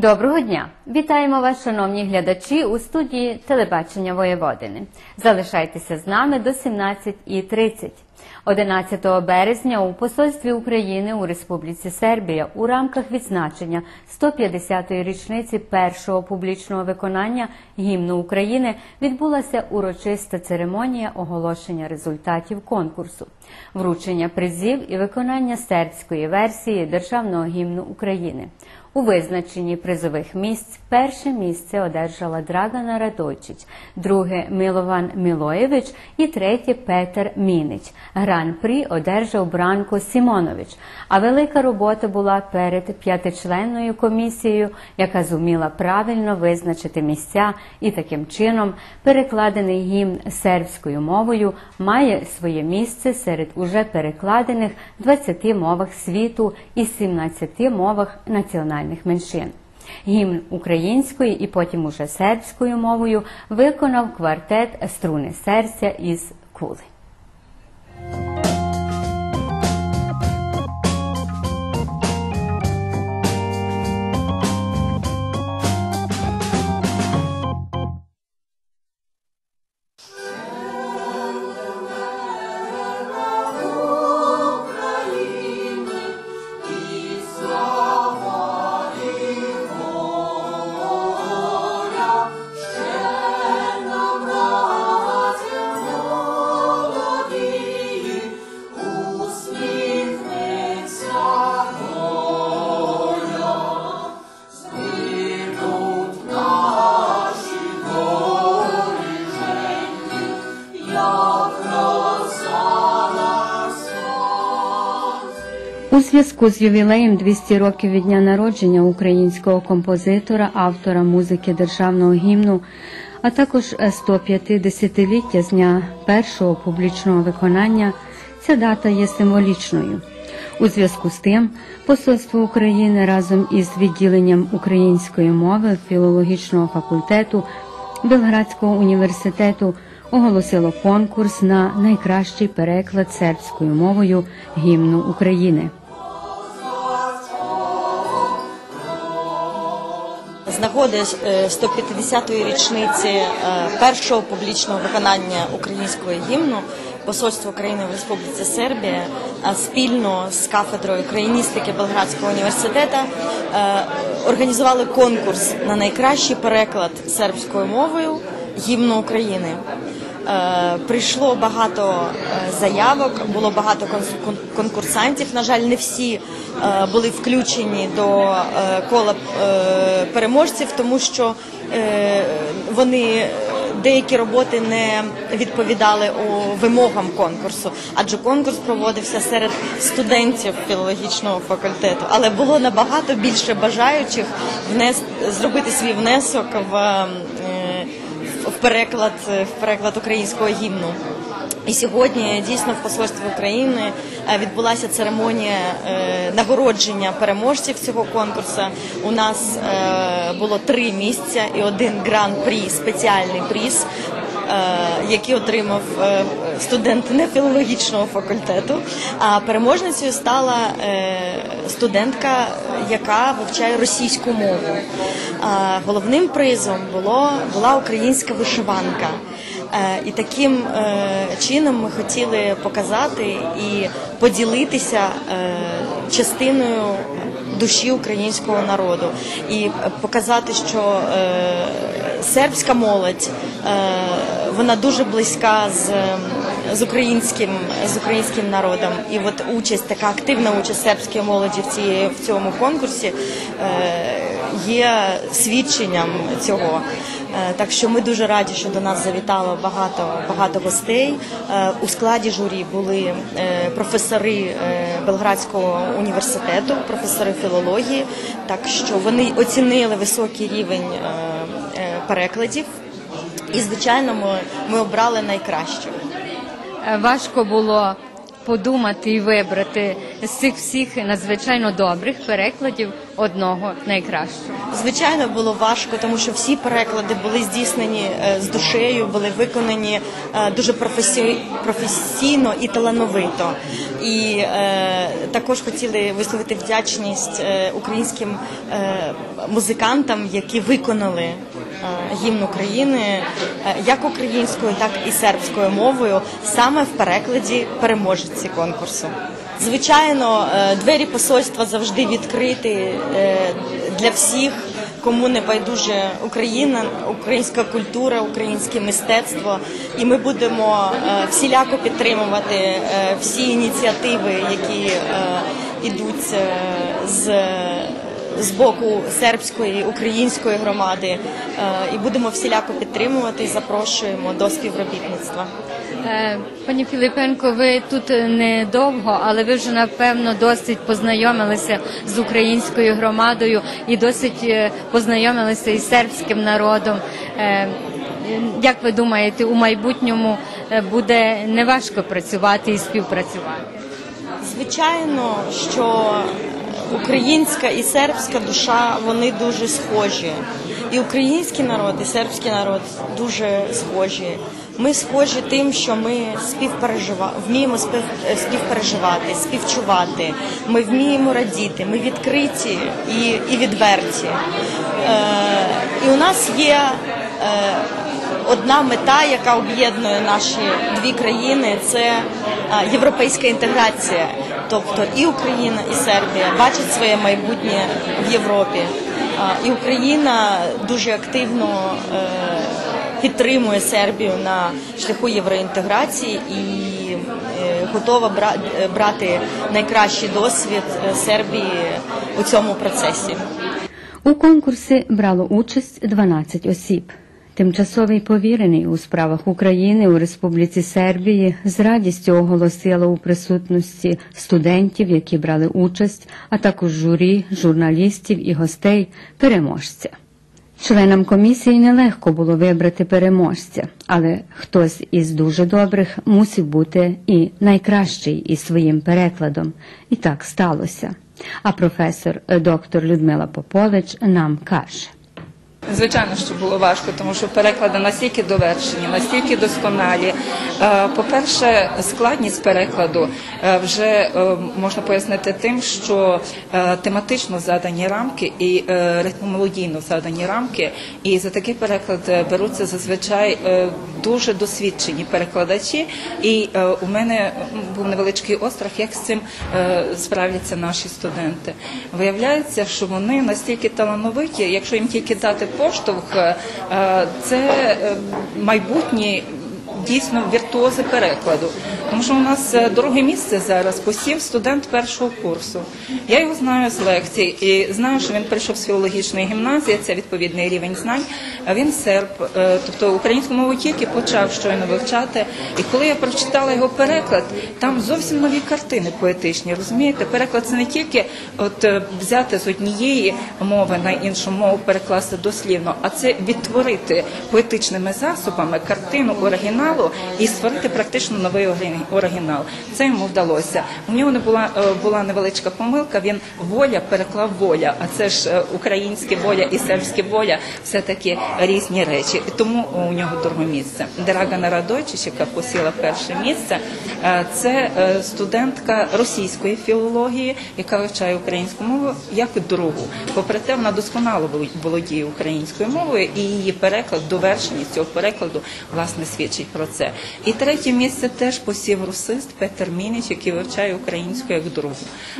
Доброго дня! Вітаємо вас, шановні глядачі, у студії телебачення Воєводини. Залишайтеся з нами до 17.30. 11 березня у посольстві України у Республіці Сербія у рамках відзначення 150-ї річниці першого публічного виконання гімну України відбулася урочиста церемонія оголошення результатів конкурсу, вручення призів і виконання сербської версії державного гімну України. У визначенні призових місць перше місце одержала Драгана Радойчич, друге Милован Мілоєвич і третє Петер Мінич. Гран-прі одержав Бранко Сімонович. А велика робота була перед п'ятичленною комісією, яка зуміла правильно визначити місця, і таким чином перекладений гімн сербською мовою має своє місце серед уже перекладених 20 мовах світу і 17 мовах національних меншин. Гімн українською і потім уже сербською мовою виконав квартет струни серця із Кули. У зв'язку з ювілеєм 200 років від дня народження українського композитора, автора музики державного гімну, а також 150-ліття з дня першого публічного виконання, ця дата є символічною. У зв'язку з тим, Посольство України разом із відділенням української мови філологічного факультету Белградського університету оголосило конкурс на найкращий переклад сербською мовою гімну України. Нагоди е, 150-ї річниці е, першого публічного виконання українського гімну Посольство України в Республіці Сербія спільно з кафедрою країністики Белградського університету е, організували конкурс на найкращий переклад сербською мовою гімну України. Е, Прийшло багато е, заявок, було багато конкурсантів. На жаль, не всі е, були включені до кола переможців, тому що вони деякі роботи не відповідали вимогам конкурсу, адже конкурс проводився серед студентів філологічного факультету. Але було набагато більше бажаючих внес зробити свій внесок в. Е, в переклад в переклад українського гімну. І сьогодні дійсно в посольстві України е, відбулася церемонія е, нагородження переможців цього конкурсу. У нас е, було три місця і один гран-прі, спеціальний приз, е, який отримав е, студент нефілологічного факультету. А переможницею стала е, студентка, яка вивчає російську мову. Головним призом було була українська вишиванка. І таким чином ми хотіли показати і поділитися частиною душі українського народу і е, показати, що е, сербська молодь е, вона дуже близька з, з українським з українським народом. І от участь, така активна участь сербської молоді в цієї в цьому конкурсі є свідченням цього. Е, Так що ми дуже раді, що до нас завітало багато багато гостей. Е, У складі журі були е, професори Белградського університету, професори філології. Так що вони оцінили високий рівень перекладів. І, звичайно, ми, ми обрали найкраще. Важко було подумати і вибрати з цих всіх надзвичайно добрих перекладів одного найкращого? Звичайно, було важко, тому що всі переклади були здійснені е, з душею, були виконані е, дуже професі- професійно і талановито. І е, також хотіли висловити вдячність е, українським е, музикантам, які виконали е, гімн України е, як українською, так і сербською мовою, саме в перекладі переможці конкурсу. Звичайно, е, двері посольства завжди відкриті е, для всіх, кому не байдуже Україна, українська культура, українське мистецтво. І ми будемо е, всіляко підтримувати всі ініціативи, які ідуть е, з. З боку сербської української громади і будемо всіляко підтримувати і запрошуємо до співробітництва. Е, Пані Філіпенко, ви тут недовго, але ви вже напевно досить познайомилися з українською громадою і досить е, познайомилися із сербським народом. Е, Як ви думаєте, у майбутньому е, буде неважко працювати і співпрацювати? Звичайно, що українська і сербська душа вони дуже схожі. І український народ, і сербський народ дуже схожі. Ми схожі тим, що ми співпережива... вміємо спів... співпереживати, співчувати. Ми вміємо радіти, ми відкриті і, і відверті. Е... І у нас є е... одна мета, яка об'єднує наші дві країни, це е, європейська інтеграція. Тобто і Україна, і Сербія бачать своє майбутнє в Європі. Е, І Україна дуже активно е, підтримує Сербію на шляху євроінтеграції і е, готова е, брати найкращий досвід е, Сербії у цьому процесі. У конкурсі брало участь 12 осіб. Тимчасовий повірений у справах України у Республіці Сербії з радістю оголосила у присутності студентів, які брали участь, а також журі, журналістів і гостей переможця. Членам комісії нелегко було вибрати переможця, але хтось із дуже добрих мусив бути і найкращий із своїм перекладом. І так сталося. А професор доктор Людмила Попович нам каже. Звичайно, що було важко, тому що переклади настільки довершені, настільки досконалі. Е, По-перше, складність перекладу е, вже е, можна пояснити тим, що тематично задані рамки і ритмомелодійно задані рамки, і за такий переклад беруться зазвичай дуже досвідчені перекладачі. І у мене був невеличкий острах, як з цим справляться наші студенти. Виявляється, що вони настільки талановиті, якщо їм тільки дати поштовх, е, це е, майбутні. Дійсно віртуози перекладу, тому що у нас е, друге місце зараз посів студент першого курсу. Я його знаю з лекцій і знаю, що він прийшов з філологічної гімназії. Це відповідний рівень знань. А він серб, е, тобто українську мову тільки почав щойно вивчати. І коли я прочитала його переклад, там зовсім нові картини поетичні. Розумієте, переклад це не тільки от е, взяти з однієї мови на іншу мову, перекласти дослівно, а це відтворити поетичними засобами картину оригіналу і створити практично новий оригінал. Це йому вдалося. У нього не була е, була невеличка помилка. Він воля переклав воля. А це ж е, українське воля і сербське воля все таки різні речі. Тому у нього друге місце. Драгана Радойчич, яка посіла перше місце, е, це студентка російської філології, яка вивчає українську мову як другу. Попри те, вона досконало володіє українською мовою, і її переклад, довершеність цього перекладу, власне, свідчить про це. І третє місце теж посів русист Петер Мініч, який вивчає українську як другу.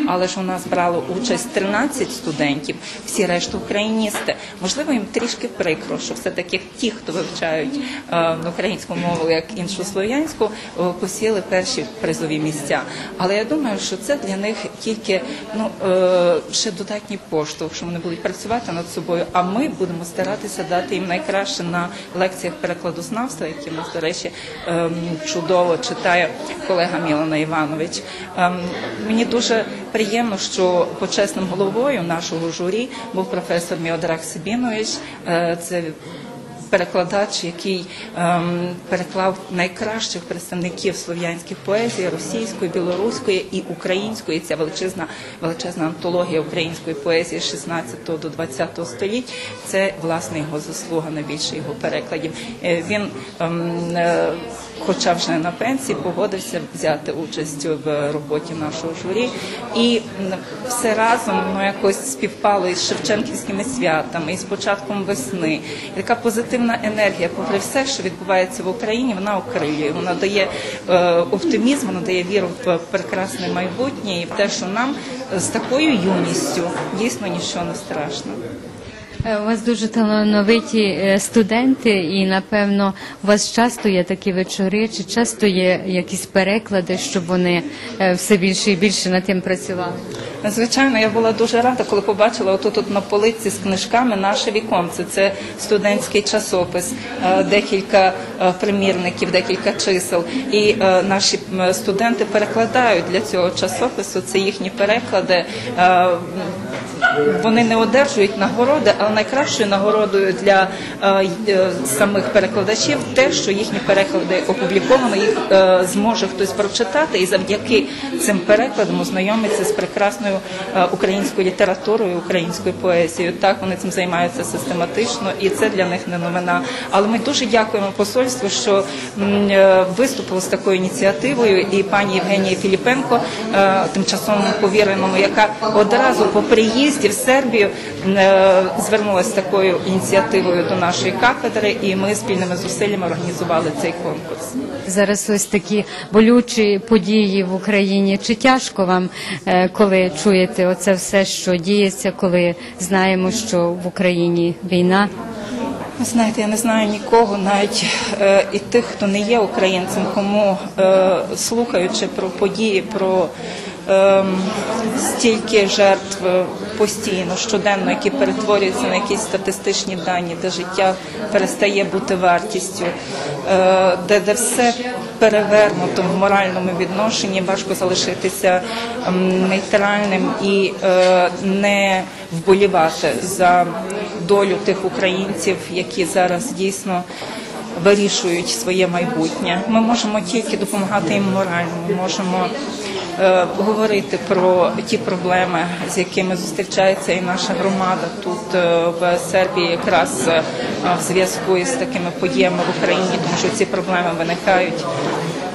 Але ж у нас брало участь 13 студентів, всі решта україністи. Можливо, їм трішки прикро, що все таки ті, хто вивчають е, українську мову як іншу слов'янську, е, посіли перші призові місця. Але я думаю, що це для них тільки ну е, ще додатній поштовх, що вони будуть працювати над собою. А ми будемо старатися дати їм найкраще на лекціях перекладознавства, які нас, до речі, ем, чудово читає колега Мілана Іванович. Ем, Мені дуже приємно, що почесним головою нашого журі був професор Міодрак Сибінович. Е, Це перекладач, який ем, переклав найкращих представників слов'янських поезій російської, білоруської і української. Ця величезна величезна антологія української поезії 16 до 20 століть. Це власне його заслуга найбільше його перекладів. Е, Він ем, е, хоча вже на пенсії, погодився взяти участь в роботі нашого журі. І все разом ну, якось співпало із Шевченківськими святами, і з початком весни. І така позитивна енергія, попри все, що відбувається в Україні, вона окрилює, вона дає е, оптимізм, вона дає віру в прекрасне майбутнє і в те, що нам з такою юністю дійсно нічого не страшно. Е, У вас дуже талановиті е, студенти, і напевно у вас часто є такі вечори, чи часто є якісь переклади, щоб вони все більше і більше над тим працювали. Звичайно, я була дуже рада, коли побачила отут от на полиці з книжками наше віконце. Це студентський часопис, е, декілька е, примірників, декілька чисел. І е, наші студенти перекладають для цього часопису. Це їхні переклади. Вони не одержують нагороди, але найкращою нагородою для самих перекладачів те, що їхні переклади опубліковано, їх зможе хтось прочитати, і завдяки цим перекладам ознайомиться з прекрасною е, українською літературою, українською поезією. Так вони цим займаються систематично, і це для них не новина. Але ми дуже дякуємо посольству, що е, виступило з такою ініціативою, і пані Євгенія Філіпенко, е, тимчасовому повіреному, яка одразу по приїзді в Сербію звернулася з такою ініціативою до нашої кафедри, і ми спільними зусиллями організували цей конкурс. Зараз ось такі болючі події в Україні. Чи тяжко вам, коли чуєте оце все, що діється, коли знаємо, що в Україні війна? Ви знаєте, я не знаю нікого, навіть е, і тих, хто не є українцем, кому е, слухаючи про події, про стільки жертв е, постійно, щоденно, які перетворюються на якісь статистичні дані, де життя перестає бути вартістю, е, де, де все перевернуто в моральному відношенні, важко залишитися ем, нейтральним і е, не вболівати за долю тих українців, які зараз дійсно вирішують своє майбутнє. Ми можемо тільки допомагати їм морально. Ми можемо говорити про ті проблеми, з якими зустрічається і наша громада тут е, в Сербії, якраз е, в зв'язку із такими подіями в Україні, тому що ці проблеми виникають.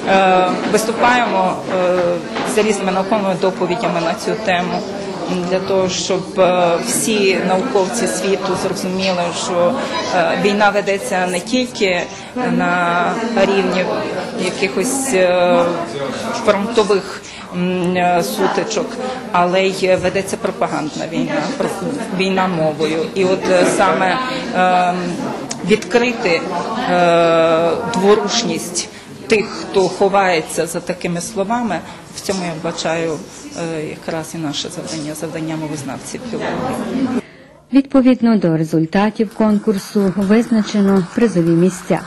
Е, Виступаємо е, з різними науковими доповідями на цю тему для того, щоб е, всі науковці світу зрозуміли, що е, війна ведеться не тільки на рівні якихось е, фронтових е, сутичок, але й ведеться пропагандна війна, війна мовою. І от е, саме е, відкрити е, дворушність тих, хто ховається за такими словами, в цьому я бачаю е, якраз і наше завдання, завдання мовознавців філологів. Відповідно до результатів конкурсу визначено призові місця.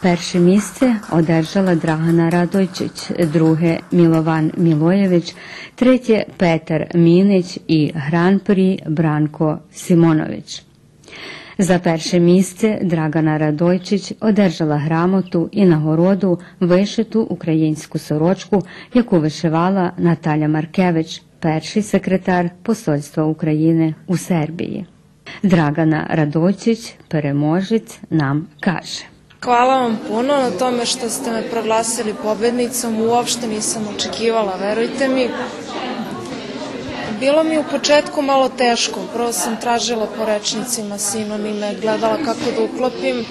Перше місце одержала Драгана Радойчич, друге Мілован Мілоєвич, третє Петер Мінич і гран-прі Бранко Симонович. За перше місце Драгана Радойчич одержала грамоту і нагороду вишиту українську сорочку, яку вишивала Наталя Маркевич, перший секретар Посольства України у Сербії. Dragana Radočić, переможець, нам каже. Hvala vam puno na tome što ste me proglasili pobednicom. Uopšte nisam očekivala, verujte mi. Bilo mi u početku malo teško. Prvo sam tražila po rečnicima sinonime, gledala kako da uklopim,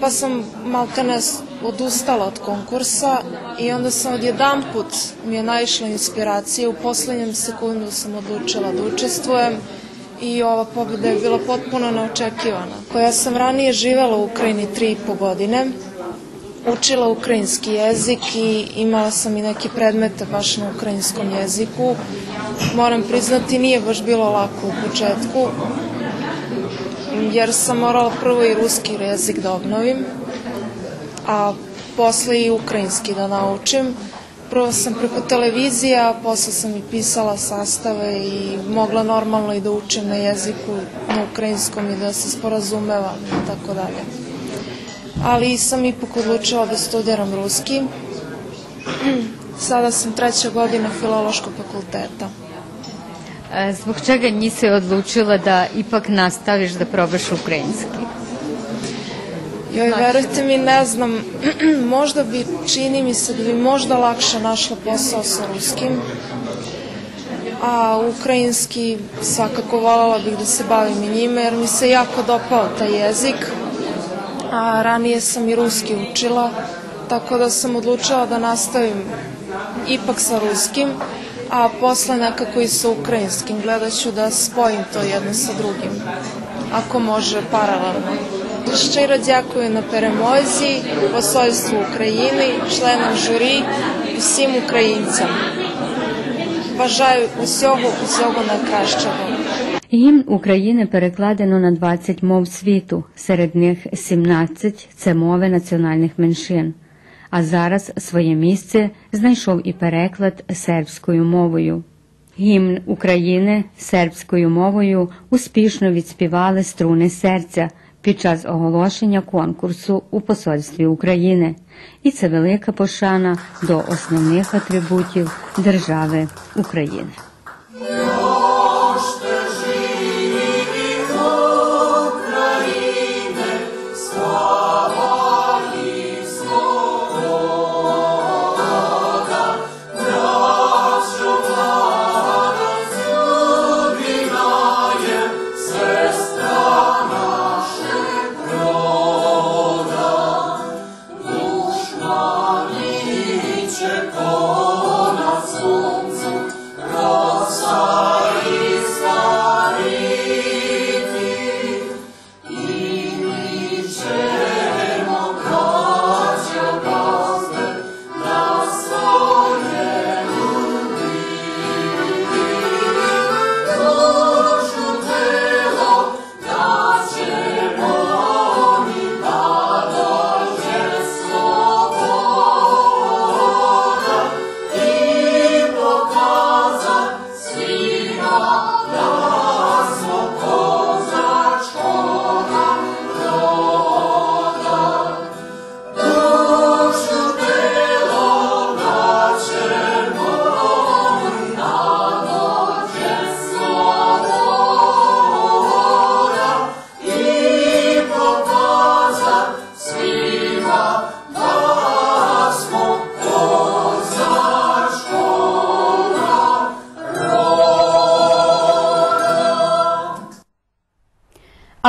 pa sam maltene odustala od konkursa i onda sam odjedan put mi je naišla inspiracija. U poslednjem sekundu sam odlučila da učestvujem i ova pobjeda je bila potpuno neočekivana. Ja sam ranije živela u Ukrajini tri i po godine, učila ukrajinski jezik i imala sam i neke predmete baš na ukrajinskom jeziku. Moram priznati, nije baš bilo lako u početku, jer sam morala prvo i ruski jezik da obnovim, a posle i ukrajinski da naučim. Prvo sam preko televizije, a posle sam i pisala sastave i mogla normalno i da učim na jeziku, na ukrajinskom i da se sporazumevam i tako dalje. ali sam ipak odlučila da studiram ruski. Sada sam treća godina filološkog fakulteta. E, Zbog čega nisi odlučila da ipak nastaviš da probaš ukrajinski? Joj, verujte mi, ne znam, možda bi, čini mi se da bi možda lakše našla posao sa ruskim, a ukrajinski svakako voljela bih da se bavim i njime, jer mi se jako dopao taj jezik, a ranije sam i ruski učila, tako da sam odlučila da nastavim ipak sa ruskim, a posle nekako i sa ukrajinskim. Gledat ću da spojim to jedno sa drugim, ako може паралельно. Щиро дякую на перемозі, посольству України, членам журі, всім українцям. Бажаю усього, усього найкращого. Гімн України перекладено на 20 мов світу, серед них 17 – це мови національних меншин. А зараз своє місце знайшов і переклад сербською мовою. Гімн України сербською мовою успішно відспівали струни серця під час оголошення конкурсу у посольстві України. І це велика пошана до основних атрибутів держави України.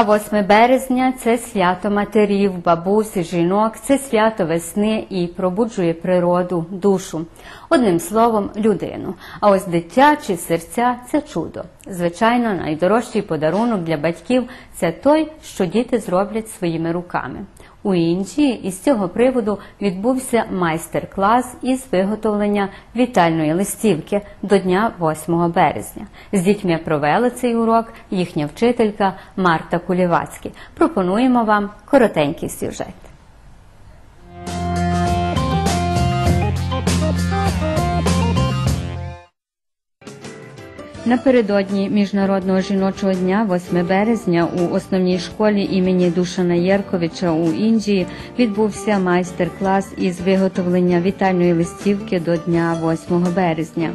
А 8 березня це свято матерів, бабусь, жінок, це свято весни і пробуджує природу, душу. Одним словом, людину. А ось дитячі серця це чудо. Звичайно, найдорожчий подарунок для батьків це той, що діти зроблять своїми руками. У Індії із цього приводу відбувся майстер-клас із виготовлення вітальної листівки до дня 8 березня. З дітьми провела цей урок їхня вчителька Марта Кулівацькі. Пропонуємо вам коротенький сюжет. Напередодні Міжнародного жіночого дня, 8 березня, у основній школі імені Душана Єрковича у Індії відбувся майстер-клас із виготовлення вітальної листівки до дня 8 березня.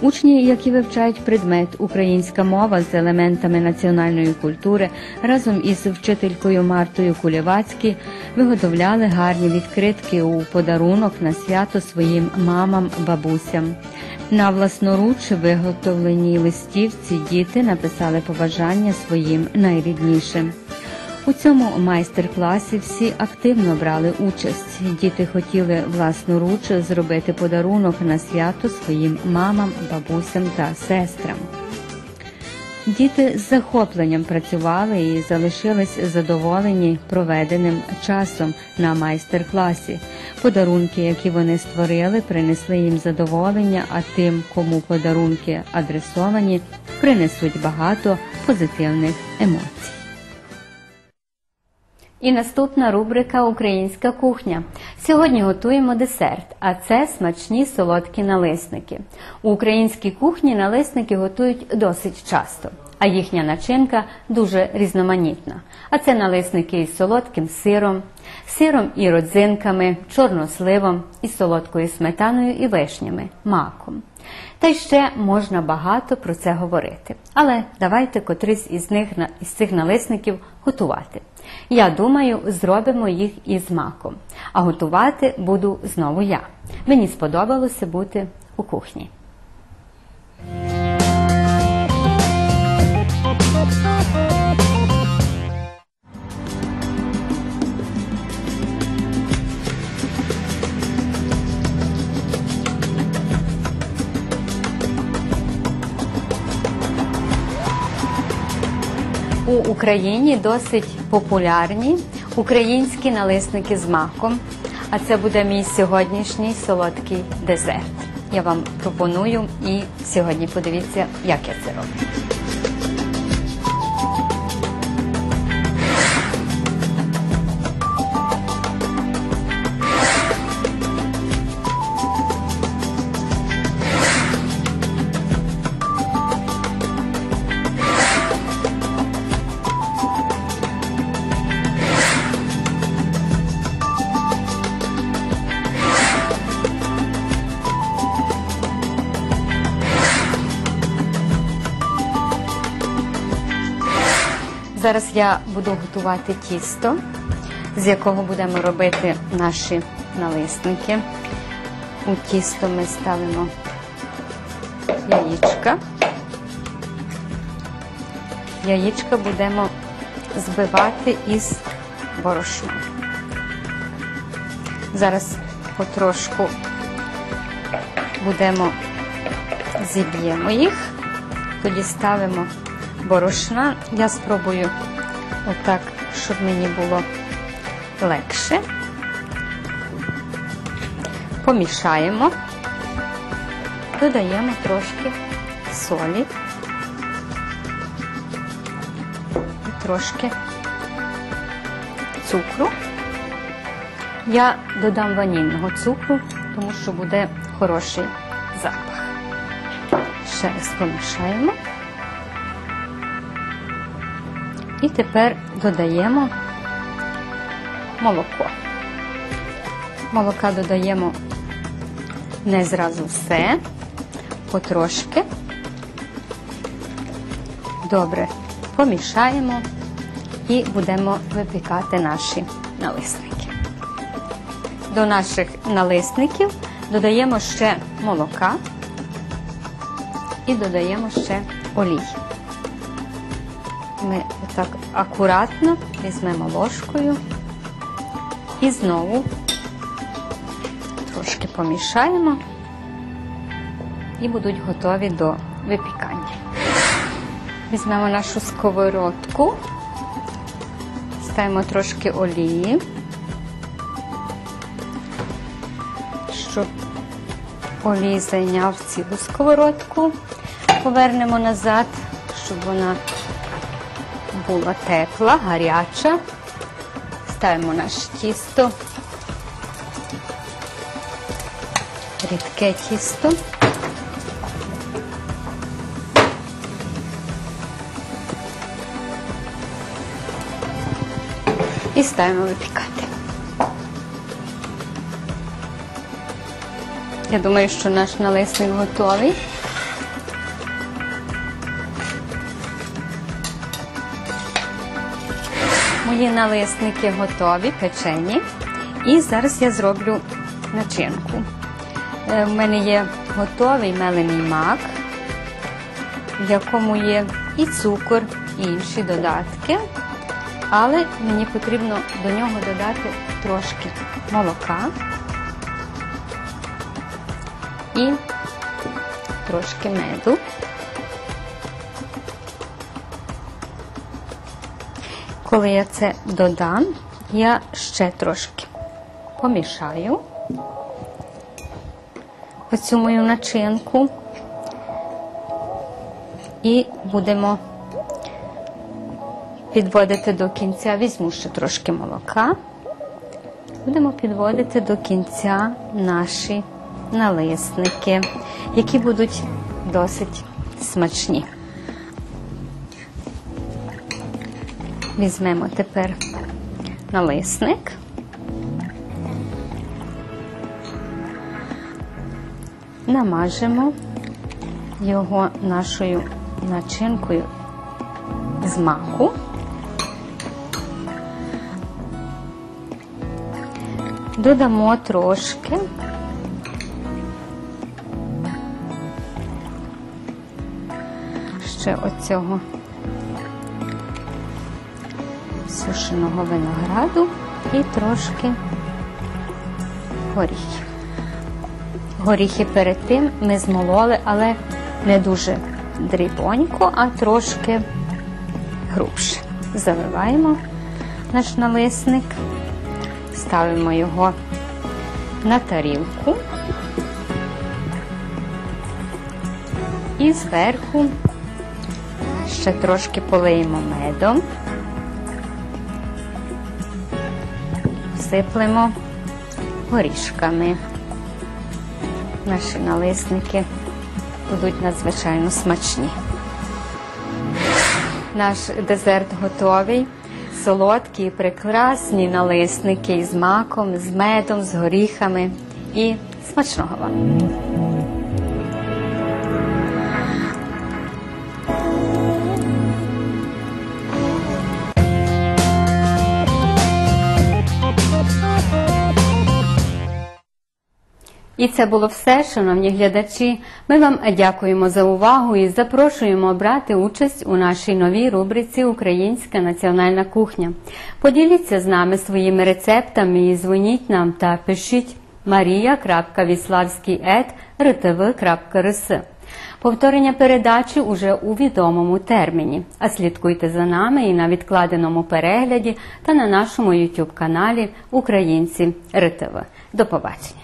Учні, які вивчають предмет Українська мова з елементами національної культури, разом із вчителькою Мартою Кулєвацькі виготовляли гарні відкритки у подарунок на свято своїм мамам, бабусям. На власноруч виготовленій листівці діти написали побажання своїм найріднішим. У цьому майстер-класі всі активно брали участь. Діти хотіли власноруч зробити подарунок на свято своїм мамам, бабусям та сестрам. Діти з захопленням працювали і залишились задоволені проведеним часом на майстер-класі. Подарунки, які вони створили, принесли їм задоволення, а тим, кому подарунки адресовані, принесуть багато позитивних емоцій. І наступна рубрика Українська кухня. Сьогодні готуємо десерт, а це смачні солодкі налисники. У українській кухні налисники готують досить часто. А їхня начинка дуже різноманітна. А це налисники із солодким сиром, сиром і родзинками, чорносливом, із солодкою сметаною і вишнями, маком. Та ще можна багато про це говорити. Але давайте котрийсь із них із цих налисників готувати. Я думаю, зробимо їх із маком. А готувати буду знову я. Мені сподобалося бути у кухні. У Україні досить популярні українські налисники з маком. А це буде мій сьогоднішній солодкий дезерт. Я вам пропоную і сьогодні подивіться, як я це роблю. Зараз я буду готувати тісто, з якого будемо робити наші налисники. У тісто ми ставимо яєчка. Яєчка будемо збивати із борошном. Зараз потрошку будемо зіб'ємо їх, тоді ставимо борошна. Я спробую отак, щоб мені було легше. Помішаємо, додаємо трошки солі і трошки цукру. Я додам ванільного цукру, тому що буде хороший запах. Ще раз помішаємо. І тепер додаємо молоко. Молока додаємо не зразу все, потрошки. Добре, помішаємо і будемо випікати наші налисники. До наших налисників додаємо ще молока і додаємо ще олій. Ми акуратно візьмемо ложкою і знову трошки помішаємо і будуть готові до випікання. Візьмемо нашу сковородку, ставимо трошки олії, щоб олій зайняв цілу сковородку. Повернемо назад, щоб вона була тепла, гаряча. Ставимо наше тісто, рідке тісто. І ставимо випікати. Я думаю, що наш налисник готовий. Мої налисники готові, печені. І зараз я зроблю начинку. Е, В мене є готовий мелений мак, в якому є і цукор, і інші додатки. Але мені потрібно до нього додати трошки молока і трошки меду. Коли я це додам, я ще трошки помішаю оцю мою начинку і будемо підводити до кінця. Візьму ще трошки молока. Будемо підводити до кінця наші налисники, які будуть досить смачні. Візьмемо тепер налисник. Намажемо його нашою начинкою з маку. Додамо трошки ще оцього сушеного винограду і трошки горіхів. Горіхи перед тим ми змололи, але не дуже дрібонько, а трошки грубше. Заливаємо наш налисник, ставимо його на тарілку і зверху ще трошки полиємо медом, сиплемо горішками. Наші налисники будуть надзвичайно смачні. Наш десерт готовий. Солодкі, прекрасні налисники з маком, з медом, з горіхами. І смачного вам! І це було все, шановні глядачі. Ми вам дякуємо за увагу і запрошуємо брати участь у нашій новій рубриці Українська національна кухня. Поділіться з нами своїми рецептами і дзвоніть нам та пишіть maria.віславський.ртв.рс. Повторення передачі уже у відомому терміні. А слідкуйте за нами і на відкладеному перегляді та на нашому YouTube каналі Українці РТВ. До побачення.